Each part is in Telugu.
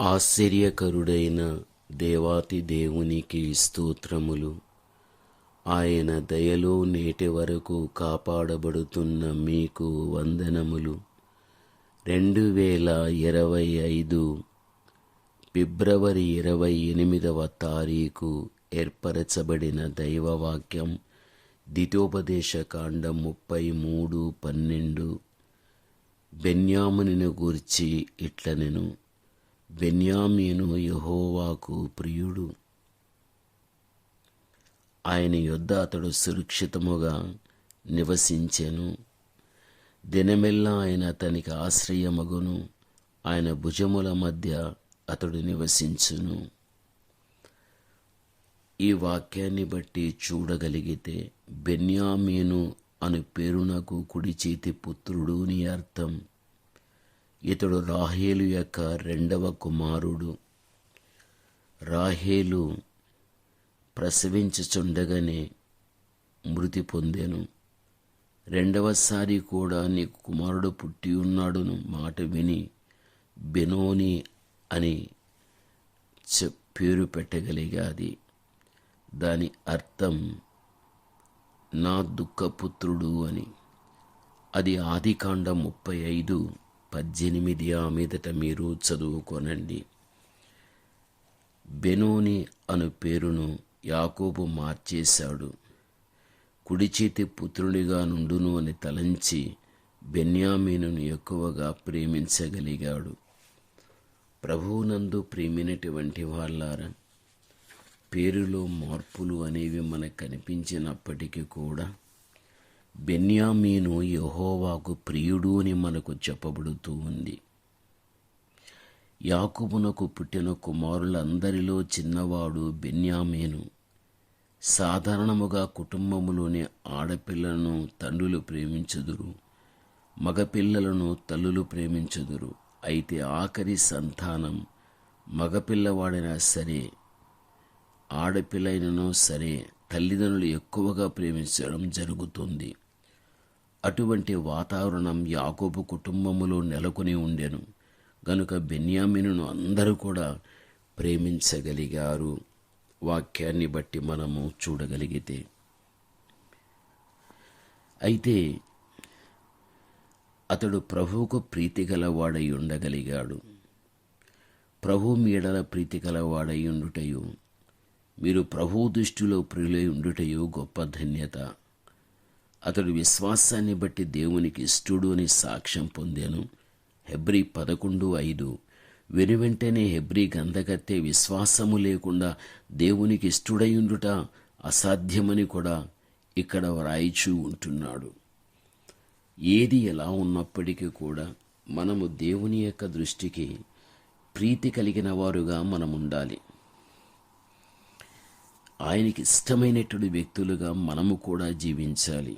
ఆశ్చర్యకరుడైన దేవాతి దేవునికి స్తోత్రములు. ఆయన దయలో నేటి వరకు కాపాడబడుతున్న మీకు వందనములు. రెండు వేల ఇరవై ఐదు ఫిబ్రవరి ఇరవై ఎనిమిదవ తారీఖు ఏర్పరచబడిన దైవవాక్యం దితోపదేశ కాండం ముప్పై మూడు పన్నెండు. బెన్యామునిని గూర్చి ఇట్లనెను. బెన్యామీను యహోవాకు ప్రియుడు. ఆయన యొద్ద అతడు సురక్షితముగా నివసించెను. దినమెల్లా ఆయన అతనికి ఆశ్రయమగును. ఆయన భుజముల మధ్య అతడు నివసించును. ఈ వాక్యాన్ని బట్టి చూడగలిగితే బెన్యామీను అను పేరునకు కుడి చేతి పుత్రుడు అని అర్థం. ఇతడు రాహేలు యొక్క రెండవ కుమారుడు. రాహేలు ప్రసవించుచుండగానే మృతి పొందాను. రెండవసారి కూడా నీకు కుమారుడు పుట్టి ఉన్నాడును మాట విని బెనోని అని పేరు పెట్టగలిగాది. దాని అర్థం నా దుఃఖపుత్రుడు అని. అది ఆదికాండం ముప్పై ఐదు. పద్దెనిమిది ఆ మీదట మీరు చదువుకోనండి. బెనోని అను పేరును యాకోబు మార్చేశాడు. కుడి చేతి పుత్రునిగా నుండును అని తలంచి బెన్యామీనును ఎక్కువగా ప్రేమించగలిగాడు. ప్రభువునందు ప్రేమినటువంటి వాళ్ళారా? పేరులో మార్పులు అనేవి మనకు కనిపించినప్పటికీ కూడా బెన్యామీను యహోవాకు ప్రియుడు అని మనకు చెప్పబడుతూ ఉంది. యాకుబునకు పుట్టిన కుమారులందరిలో చిన్నవాడు బెన్యామీను. సాధారణముగా కుటుంబములోని ఆడపిల్లలను తండ్రులు ప్రేమించుదురు మగపిల్లలను తల్లులు ప్రేమించుదురు. అయితే ఆఖరి సంతానం మగపిల్లవాడైనా సరే ఆడపిల్లైనను సరే తల్లిదండ్రులు ఎక్కువగా ప్రేమించడం జరుగుతుంది. అటువంటి వాతావరణం యాకోబు కుటుంబములో నెలకొని ఉండెను. గనుక బెన్యామినును అందరూ కూడా ప్రేమించగలిగారు. వాక్యాన్ని బట్టి మనము చూడగలిగితే. అయితే అతడు ప్రభువుకు ప్రీతి గలవాడై ఉండగలిగాడు. ప్రభు మీడల ప్రీతి గలవాడై ఉండుటయు మీరు ప్రభు దృష్టిలో ప్రియులై ఉండుటయు గొప్ప ధన్యత. అతడు విశ్వాసాన్ని బట్టి దేవునికి ఇష్టుడు అని సాక్ష్యం పొందాను. హెబ్రి పదకొండు ఐదు. వెనువెంటనే హెబ్రి గంధకత్తే విశ్వాసము లేకుండా దేవునికి ఇష్టుడయుండుట అసాధ్యమని కూడా ఇక్కడ వ్రాయిచూ ఉంటున్నాడు. ఏది ఎలా ఉన్నప్పటికీ కూడా మనము దేవుని యొక్క దృష్టికి ప్రీతి కలిగిన వారుగా మనం ఉండాలి ఆయనకి ఇష్టమైనటువంటి వ్యక్తులుగా మనము కూడా జీవించాలి.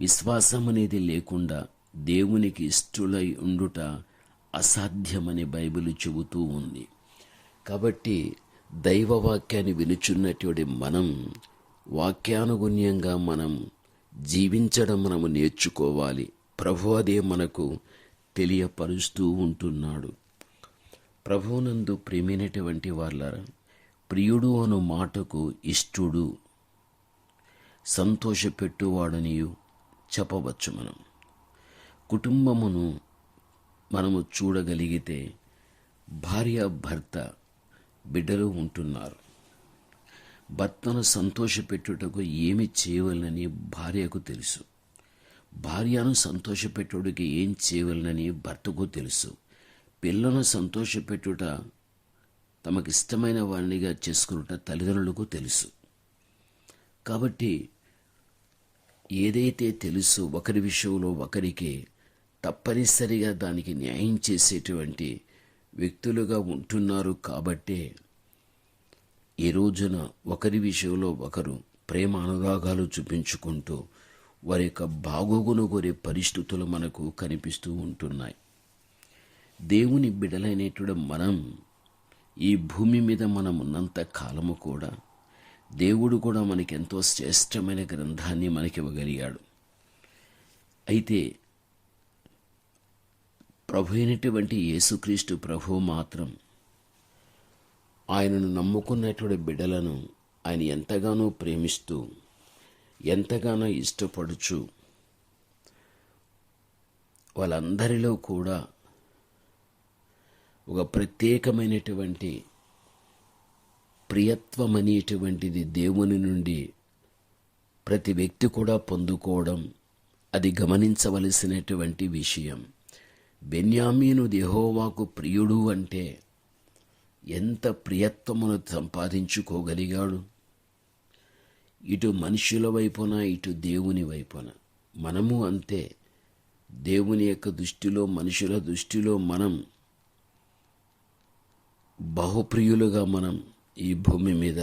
విశ్వాసం అనేది లేకుండా దేవునికి ఇష్టలై ఉండుట అసాధ్యమని బైబిల్ చెబుతూ ఉంది. కాబట్టి దైవవాక్యాన్ని వినుచున్నటువంటి మనం వాక్యానుగుణ్యంగా మనం జీవించడం మనము నేర్చుకోవాలి. ప్రభు అదే మనకు తెలియపరుస్తూ ఉంటున్నాడు. ప్రభువునందు ప్రేమైనటువంటి వాళ్ళ ప్రియుడు అను మాటకు ఇష్టుడు సంతోషపెట్టువాడనియు చెప్పవచ్చు మనం. కుటుంబమును మనము చూడగలిగితే భార్య భర్త బిడ్డలు ఉంటున్నారు. భర్తను సంతోషపెట్టుటకు ఏమి చేయవలనని భార్యకు తెలుసు. భార్యను సంతోషపెట్టుడికి ఏం చేయవలనని భర్తకు తెలుసు. పిల్లను సంతోషపెట్టుట తమకిష్టమైన ఇష్టమైన చేసుకునుట తల్లిదండ్రులకు తెలుసు. కాబట్టి ఏదైతే తెలుసు ఒకరి విషయంలో ఒకరికి తప్పనిసరిగా దానికి న్యాయం చేసేటువంటి వ్యక్తులుగా ఉంటున్నారు కాబట్టే ఈ రోజున ఒకరి విషయంలో ఒకరు ప్రేమ అనురాగాలు చూపించుకుంటూ వారి యొక్క బాగోగును కోరే పరిస్థితులు మనకు కనిపిస్తూ ఉంటున్నాయి. దేవుని బిడలైనటువంటి మనం ఈ భూమి మీద మనం ఉన్నంత కాలము కూడా దేవుడు కూడా మనకి ఎంతో శ్రేష్టమైన గ్రంథాన్ని మనకి ఇవ్వగలిగాడు అయితే ప్రభు అయినటువంటి యేసుక్రీస్తు ప్రభు మాత్రం ఆయనను నమ్ముకున్నటువంటి బిడ్డలను ఆయన ఎంతగానో ప్రేమిస్తూ ఎంతగానో ఇష్టపడుచు వాళ్ళందరిలో కూడా ఒక ప్రత్యేకమైనటువంటి ప్రియత్వం అనేటువంటిది దేవుని నుండి ప్రతి వ్యక్తి కూడా పొందుకోవడం అది గమనించవలసినటువంటి విషయం. బెన్యామీను దేహోవాకు ప్రియుడు అంటే ఎంత ప్రియత్వమును సంపాదించుకోగలిగాడు? ఇటు మనుషుల వైపున ఇటు దేవుని వైపున. మనము అంతే. దేవుని యొక్క దృష్టిలో మనుషుల దృష్టిలో మనం బహుప్రియులుగా మనం ఈ భూమి మీద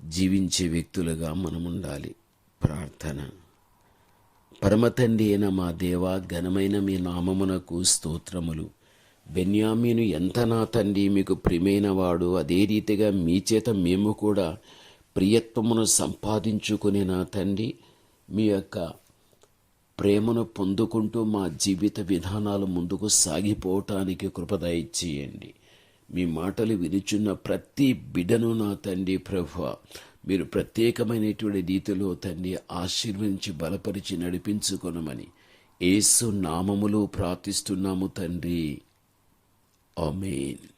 జీవించే వ్యక్తులుగా మనం ఉండాలి ప్రార్థన. పరమతండి అయిన మా దేవ ఘనమైన మీ నామమునకు స్తోత్రములు. బెన్యామీను ఎంత నా తండ్రి మీకు ప్రియమైన వాడు అదే రీతిగా మీ చేత మేము కూడా ప్రియత్వమును సంపాదించుకుని నా తండ్రి మీ యొక్క ప్రేమను పొందుకుంటూ మా జీవిత విధానాలు ముందుకు సాగిపోవటానికి కృపద ఇచ్చేయండి మీ మాటలు వినుచున్న ప్రతి బిడ్డను నా తండ్రి ప్రభు మీరు ప్రత్యేకమైనటువంటి రీతిలో తండ్రి ఆశీర్వదించి బలపరిచి నడిపించుకొనమని ఏసు నామములో ప్రార్థిస్తున్నాము తండ్రి. ఆమెన్.